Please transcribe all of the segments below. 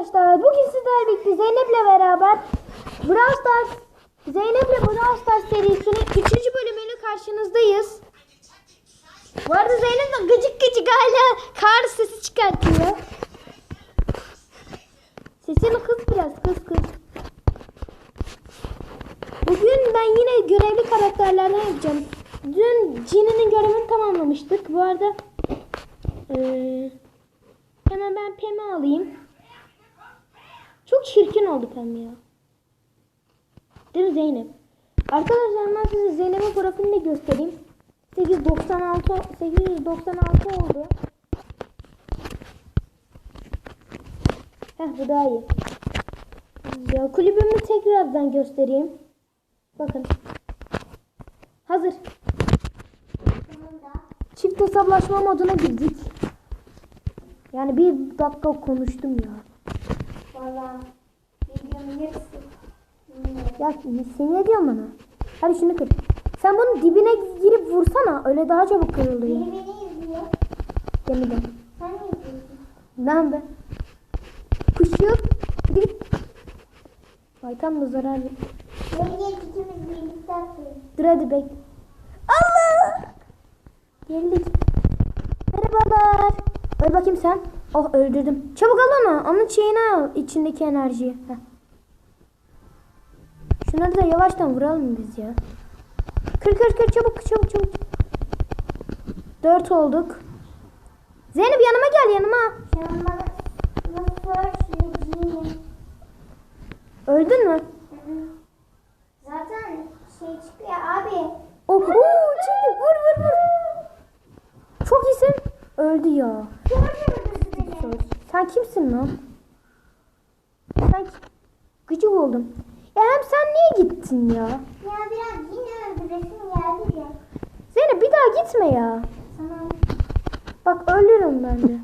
arkadaşlar. Bugün sizlerle birlikte Zeynep'le beraber Brawl Stars Zeynep'le Brawl Stars serisinin 3. bölümüyle karşınızdayız. Bu arada Zeynep de gıcık gıcık hala kar sesi çıkartıyor. Sesini kız biraz kız kız. Bugün ben yine görevli karakterlerden yapacağım. Dün Jin'in görevini tamamlamıştık. Bu arada eee Hemen ben Pem'i alayım. Çok çirkin oldu Pem ya. Değil mi Zeynep? Arkadaşlar ben size Zeynep'in profilini göstereyim. 896 896 oldu. Heh bu daha iyi. Ya kulübümü tekrardan göstereyim. Bakın. Hazır. Çift hesaplaşma moduna girdik. Yani bir dakika konuştum ya. Valla videonun yarısı. Ya sen ne diyorsun bana? Hadi şunu kır. Sen bunun dibine girip vursana. Öyle daha çabuk kırılıyor. Biri beni izliyor. Gemiden. Sen ne izliyorsun? Lan be. Kuşuyor. Git. Ay tam da zarar ver. Gel ikimiz birlikte atıyoruz. Dur hadi bek. Allah! Geldik. Merhabalar. Öl bakayım sen. Oh öldürdüm. Çabuk al onu. Onun şeyini al. içindeki enerjiyi. Heh. Şunları da yavaştan vuralım biz ya. Kır kır kır çabuk çabuk çabuk. Dört olduk. Zeynep yanıma gel yanıma. Söyleyeceğim? Öldün mü? Zaten şey çıkıyor abi. Oh, oo, çıktı. Vur vur vur. Çok iyisin. Öldü ya. Sen kimsin lan? Sen ki- gıcık oldum. Ya hem sen niye gittin ya? Ya biraz yine öldüresim geldi de. Zeynep bir daha gitme ya. Tamam. Bak ölürüm ben de.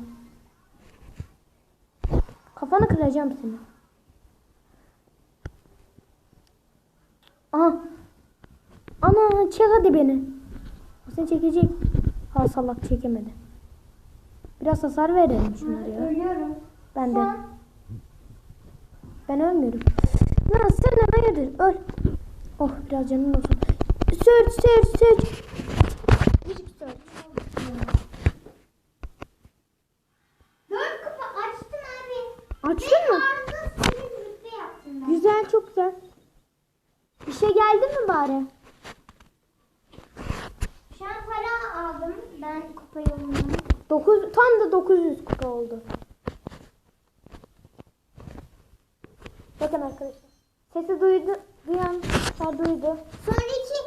Kafanı kıracağım seni. Aha. Ana çek hadi beni. O seni çekecek. Ha salak çekemedi. Biraz hasar verelim şunlara ya. Ölüyorum. Ben de. Ben ölmüyorum. Lan sen hayırdır? Öl. Oh biraz canım olsun. Search search search. Müzik search. Dört kupa açtım abi. Açtın mı? Ağzına sivri rütbe yaptım ben. Güzel çok güzel. Bir şey geldi mi bari? Şu an para aldım ben kupa yolundan. 9 tam da 900 kupa oldu. Bakın arkadaşlar. Sesi duydu, duyan duydu. Sonraki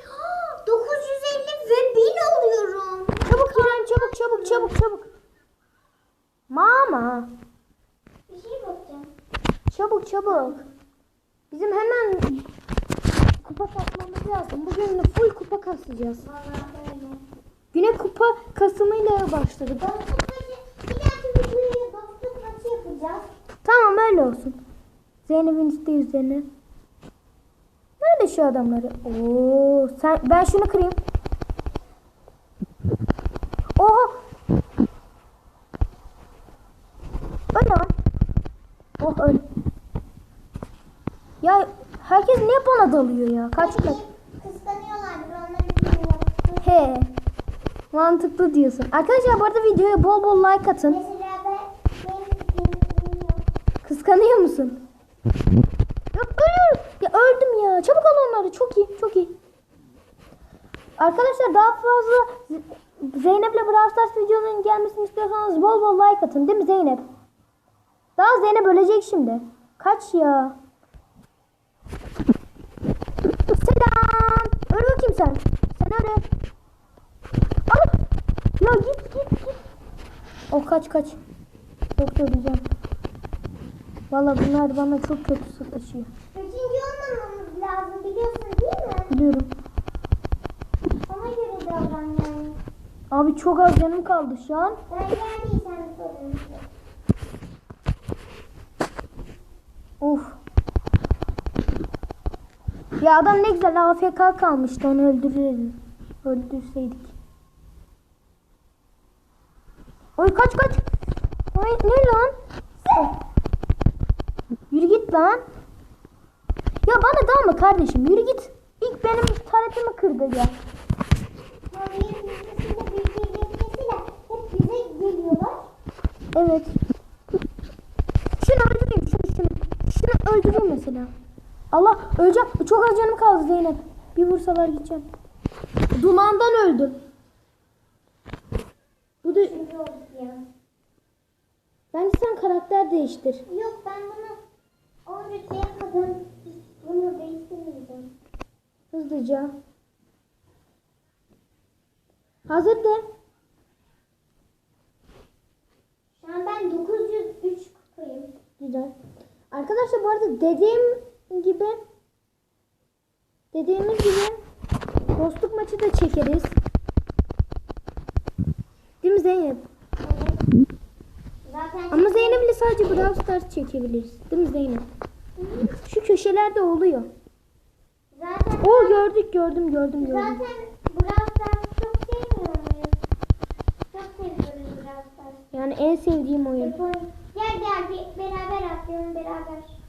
950 ve 1000 alıyorum. Çabuk İrem çabuk çabuk çabuk çabuk. Mama. Bir şey bakacağım. Çabuk çabuk. Bizim hemen kupa kasmamız lazım. Bugün full kupa kasacağız. Vallahi öyle. Güne kupa kasımıyla başladık. Dostluk maçı, bir dahaki videoya dostluk maçı yapacağız. Tamam öyle olsun. Zeynep'in isteği üzerine. Nerede şu adamları? Oo, sen ben şunu kırayım. Oha. Öl lan. Oh öl. Ya herkes niye bana dalıyor ya? Kaç kaç. He. Mantıklı diyorsun. Arkadaşlar bu arada videoya bol bol like atın. Mesela ben benim benim yok. Kıskanıyor musun? Yok ölüyorum. Ya öldüm ya. Çok iyi. Çok iyi. Arkadaşlar daha fazla Zeynep'le Brawl Stars videolarının gelmesini istiyorsanız bol bol like atın. Değil mi Zeynep? Daha Zeynep ölecek şimdi. Kaç ya? Selam. Öl bakayım sen. Sen öyle. Al. Ya git git git. O kaç kaç. Yoksa öleceğim. Valla bunlar bana çok kötü sataşıyor. Üçüncü olmamamız lazım biliyorsun değil mi? Biliyorum. Ona göre davran yani. Abi çok az canım kaldı şu an. Ben geldiysen sorun. Of. Ya adam ne güzel AFK kalmıştı onu öldürürdü. Öldürseydik. Oy kaç kaç. Oy ne lan? Oh. Yürü git lan. Ya bana dalma kardeşim yürü git. İlk benim taretimi kırdı ya. Evet. Şunu öldüreyim şunu şunu. Şunu öldüreyim mesela. Allah öleceğim. Çok az canım kaldı Zeynep. Bir vursalar gideceğim. Dumandan öldüm. Bu da bence sen karakter değiştir. Yok ben bunu 10 rütbeye kadar bunu değiştirmeyeceğim. Hızlıca. Hazır de. Şu an ben 903 kupayım. Güzel. Arkadaşlar bu arada dediğim gibi dediğimiz gibi dostluk maçı da çekeriz. Değil mi Zeynep? Evet. Zaten Ama Zeynep'le sadece Brawl Stars çekebiliriz. Değil mi Zeynep? Şu köşelerde oluyor. zaten Oo gördük gördüm gördüm gördüm. zaten Brawl Stars'ı çok sevmiyor muyuz? Çok seviyoruz Brawl Stars'ı. Yani en sevdiğim oyun- Gel gel bir beraber atlayalım beraber.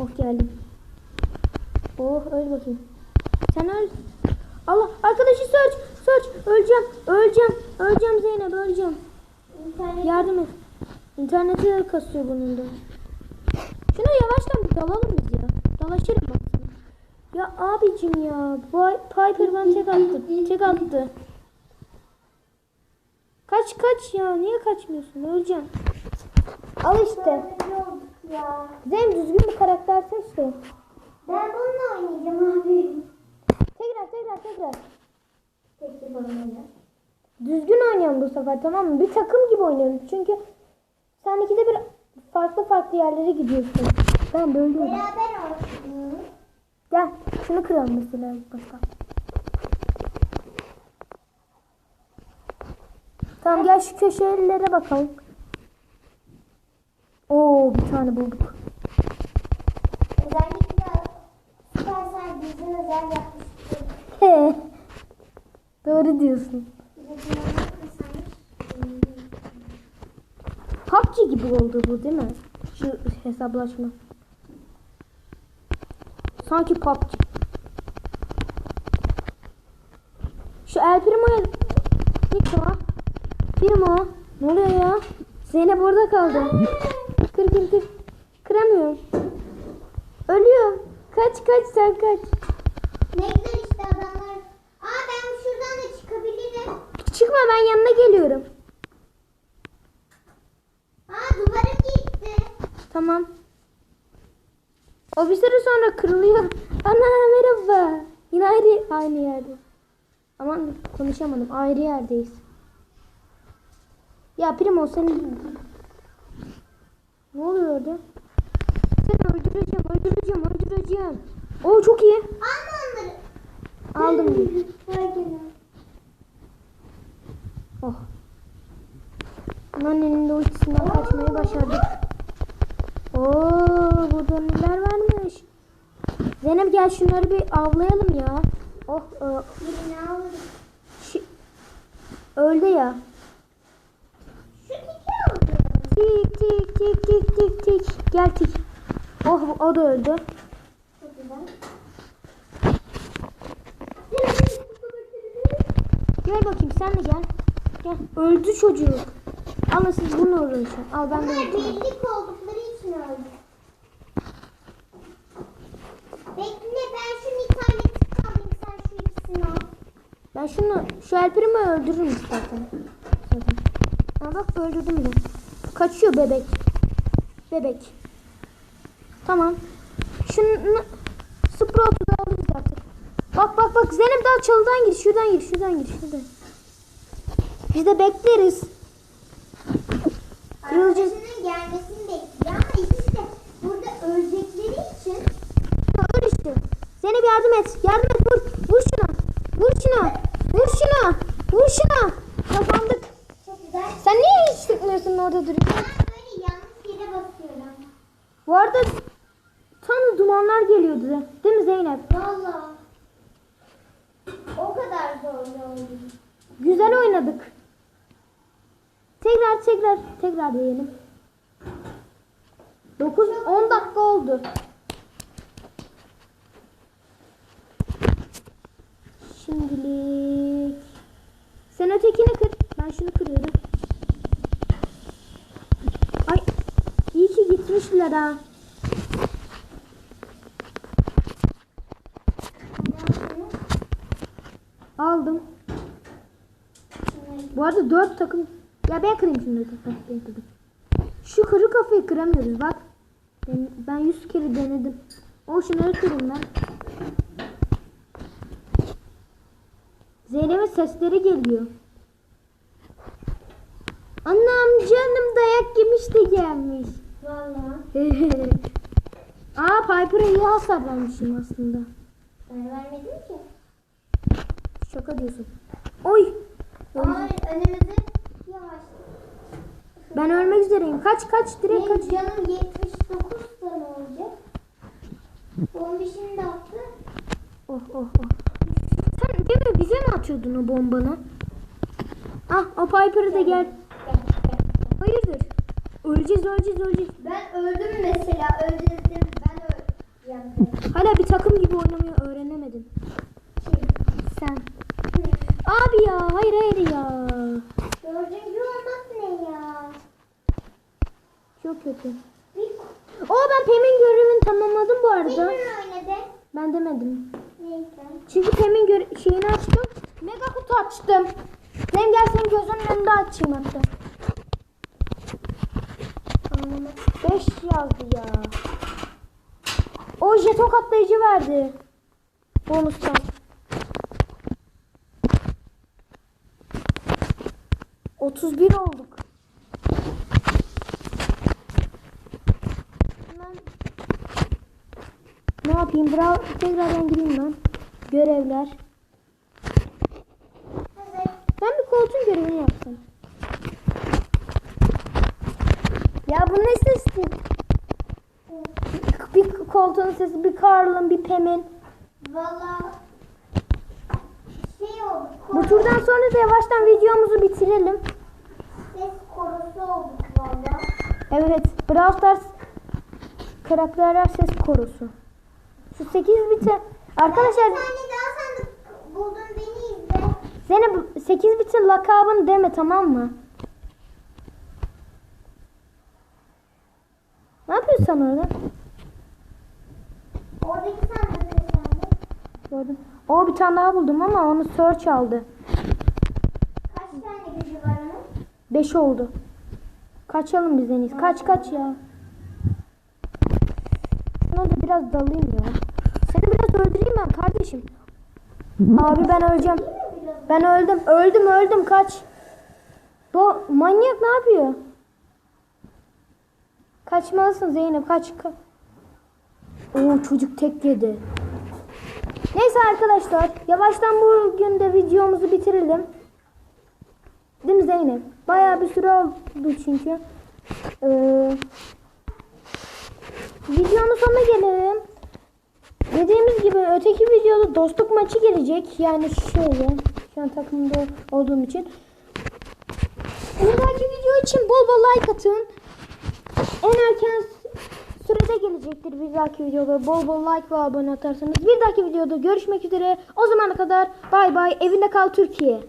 Oh geldim. Oh öl bakayım. Sen öl. Allah arkadaşı search search öleceğim öleceğim öleceğim Zeynep öleceğim. İnternet Yardım et. İnterneti kasıyor bunun da. Şuna yavaştan bir dalalım biz ya. Dalaşırım bak. Ya abicim ya. Piper bana tek attı. Tek attı. Kaç kaç ya. Niye kaçmıyorsun? Öleceğim. Al işte. Ya? Zeyn düzgün bir karakter seç de. Ben bununla oynayacağım abi. Tekrar tekrar tekrar. Bana ne? Düzgün oynayalım bu sefer tamam mı? Bir takım gibi oynayalım. Çünkü sen ikide bir farklı farklı yerlere gidiyorsun. Ben böyle. Beraber oynayalım. Gel şunu kıralım mesela ilk başta. Tamam gel şu köşelere bakalım. Oo bir tane bulduk. Özellikle Supercell bizden özel yapmıştı. He. Doğru diyorsun. PUBG gibi oldu bu değil mi? Şu hesaplaşma. Sanki PUBG. Şu El Primo'ya git o. Primo. Ne oluyor ya? Zeynep orada kaldı. Kır kır kır. Kıramıyorum. Ölüyor. Kaç kaç sen kaç. Ne güzel işte adamlar. Aa ben şuradan da çıkabilirim. Çıkma ben yanına geliyorum. Aa duvarım gitti. Tamam. O bir süre sonra kırılıyor. Ana merhaba. Yine ayrı aynı yerde. Aman konuşamadım. Ayrı yerdeyiz. Ya Primo senin... Ne oluyor orada? Seni öldüreceğim, öldüreceğim, öldüreceğim. Oo çok iyi. Alma onları. Aldım. Oh. Annenin de ultisinden kaçmayı başardık. Oo, burada neler varmış. Zeynep gel şunları bir avlayalım ya. Oh, e, Birini alırım. şi- öldü ya. Şu tiki aldım. Tik tik tik tik tik tik. Gel tik. Oh o da öldü. Gel bakayım sen de gel. Gel. Öldü çocuk. Ama siz bununla uğraşın. Al ben de yapayım. birlik oldukları için öldü. Bekle ben şu interneti alayım sen şu ikisini al. Ben şunu şu Alper'imi öldürürüm istersen. Zaten. Ha bak öldürdüm de. Kaçıyor bebek. Bebek. Tamam. Şunu Sprout'u da alırız artık. Bak bak bak Zeynep daha çalıdan gir. Şuradan gir. Şuradan gir. Şuradan. Biz de bekleriz. Arkadaşının gelmesini bekliyor ama ikisi de burada ölecekleri için Ha, Öl işte. Zeynep yardım et. Yardım et. Vur. Vur şuna. Vur şuna. Vur şuna. Vur şuna. Kazandık. çok güzel. Sen niye hiç sıkmıyorsun orada duruyorsun? Ben böyle yanlış yere basıyorum. Bu arada tam dumanlar geliyordu. Değil mi Zeynep? Valla. O kadar zor oldu. Güzel oynadık. Tekrar tekrar tekrar diyelim. 9 10 dakika oldu. Şimdilik sen ötekini kır. Ben şunu kırıyorum. Ay iyi ki gitmişler ha. Aldım. Bu arada dört takım. Ya ben kırayım. Heh, ben kırdım. Şu kırı kafayı kıramıyoruz bak. Ben, ben yüz kere denedim. O şunları kırayım ben. Zeynep'in sesleri geliyor. Annem canım dayak yemiş de gelmiş. Valla. Aa Piper'a iyi hasar vermişim aslında. Ben vermedim ki. Şaka diyorsun. Oy. Yavaş. Ben ölmek üzereyim. Kaç kaç direkt Benim kaç. canım 79 tane olacak. Bomba şimdi attı. Oh oh oh. Sen değil mi bize mi atıyordun o bombanı? Ah o Piper'ı da gel. Hayırdır? Öleceğiz öleceğiz öleceğiz. Ben öldüm mesela. Öldürdüm. Ben öldüm. Hala bir takım gibi oynamayı öğrenemedin. Sen. Abi ya hayır hayır ya. Dördüncü olmak ne ya? Çok kötü. Oo ben Pem'in görevini tamamladım bu arada. oynadı? Ben demedim. Neyse. Çünkü Pem'in göre- şeyini açtım. Mega kutu açtım. Pem gel senin gözünün önünde açayım hatta. 5 yazdı ya. O jeton katlayıcı verdi. Bonustan. Otuz bir olduk. Hemen ne yapayım? Bra tekrardan gireyim ben. Görevler. Hazır. Ben bir koltuğun görevini yaptım. Ya bu ne sesi? Bir koltuğun sesi, bir Carl'ın, bir Pem'in. Valla şey oldu. Bu turdan sonra da yavaştan videomuzu bitirelim. Olduk valla. Evet, Brawl Stars karakterler ses korusu. Şu 8 biti. Arkadaşlar Bir tane daha sandık buldum beni izle. Zeynep 8 bitin lakabını deme tamam mı? Ne yapıyorsun sen orada? Oradaki sandık. Gördüm. O bir tane daha buldum ama onu search aldı. Kaç tane gücü var onun? 5 oldu. Kaçalım biz en iyisi. Kaç kaç ya. Şuna da biraz dalayım ya. Seni biraz öldüreyim ben kardeşim. Abi ben öleceğim. Ben öldüm. Öldüm öldüm kaç. Bu manyak ne yapıyor? Kaçmalısın Zeynep kaç. Ka Oo çocuk tek yedi. Neyse arkadaşlar yavaştan bugün de videomuzu bitirelim. Değil mi Zeynep? Bayağı bir süre oldu çünkü. Ee, videonun sonuna gelelim. Dediğimiz gibi öteki videoda dostluk maçı gelecek. Yani şöyle. Şu an takımda olduğum için. Bir dahaki video için bol bol like atın. En erken sürede gelecektir bir dahaki videoda. Bol bol like ve abone atarsanız. Bir dahaki videoda görüşmek üzere. O zamana kadar bay bay. Evinde kal Türkiye.